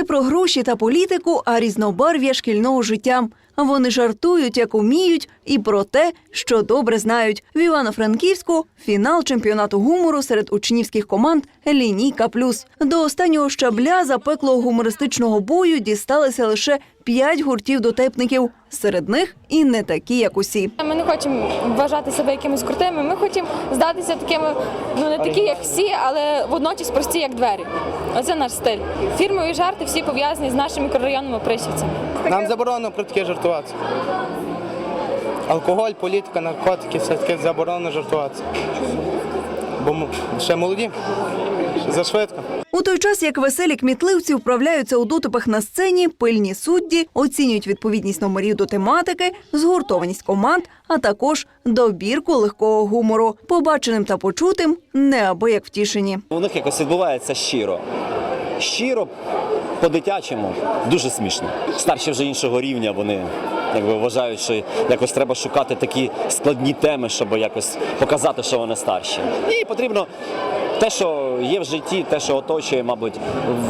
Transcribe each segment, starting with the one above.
Не про гроші та політику, а різнобарв'я шкільного життя. Вони жартують, як уміють, і про те, що добре знають. В Івано-Франківську фінал чемпіонату гумору серед учнівських команд Лінійка Плюс. До останнього щабля запеклого гумористичного бою дісталися лише п'ять гуртів дотепників. Серед них і не такі, як усі. Ми не хочемо вважати себе якимись крутими. Ми хочемо здатися такими, ну не такі, як всі, але водночас прості, як двері. Оце наш стиль. Фірмові жарти всі пов'язані з нашими мікрорайонними присівцями. Нам заборонено про таке жартувати. Алкоголь, політика, наркотики, все таке заборонено жартувати. Бо ми ще молоді, ще зашвидко. У той час, як веселі кмітливці вправляються у дотипах на сцені, пильні судді оцінюють відповідність номерів до тематики, згуртованість команд, а також добірку легкого гумору. Побаченим та почутим неабияк втішені. У них якось відбувається щиро. Щиро, по-дитячому, дуже смішно. Старші вже іншого рівня, вони якби вважають, що якось треба шукати такі складні теми, щоб якось показати, що вони старші. І потрібно те, що є в житті, те, що оточує, мабуть,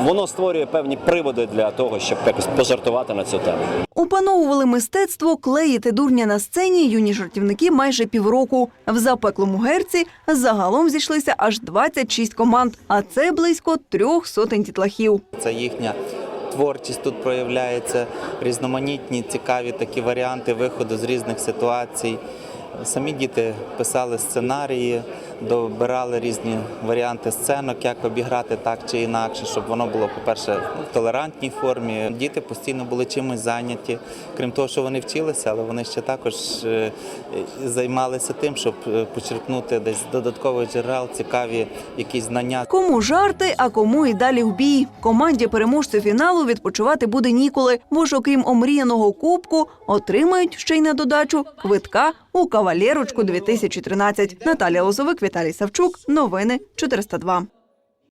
воно створює певні приводи для того, щоб якось пожартувати на цю тему. Опановували мистецтво клеїти дурня на сцені юні жартівники майже півроку. В запеклому герці загалом зійшлися аж 26 команд, а це близько трьох сотень дітлахів. Це їхня творчість тут проявляється, різноманітні, цікаві такі варіанти виходу з різних ситуацій. Самі діти писали сценарії, добирали різні варіанти сценок, як обіграти так чи інакше, щоб воно було, по-перше, в толерантній формі. Діти постійно були чимось зайняті. Крім того, що вони вчилися, але вони ще також е, займалися тим, щоб е, почерпнути десь додаткових джерел, цікаві якісь знання. Кому жарти, а кому і далі в бій. Команді переможців фіналу відпочивати буде ніколи, бо ж окрім омріяного кубку отримають ще й на додачу квитка у кавалєрочку 2013. Наталія Лозовик, Віталій Савчук. Новини 402.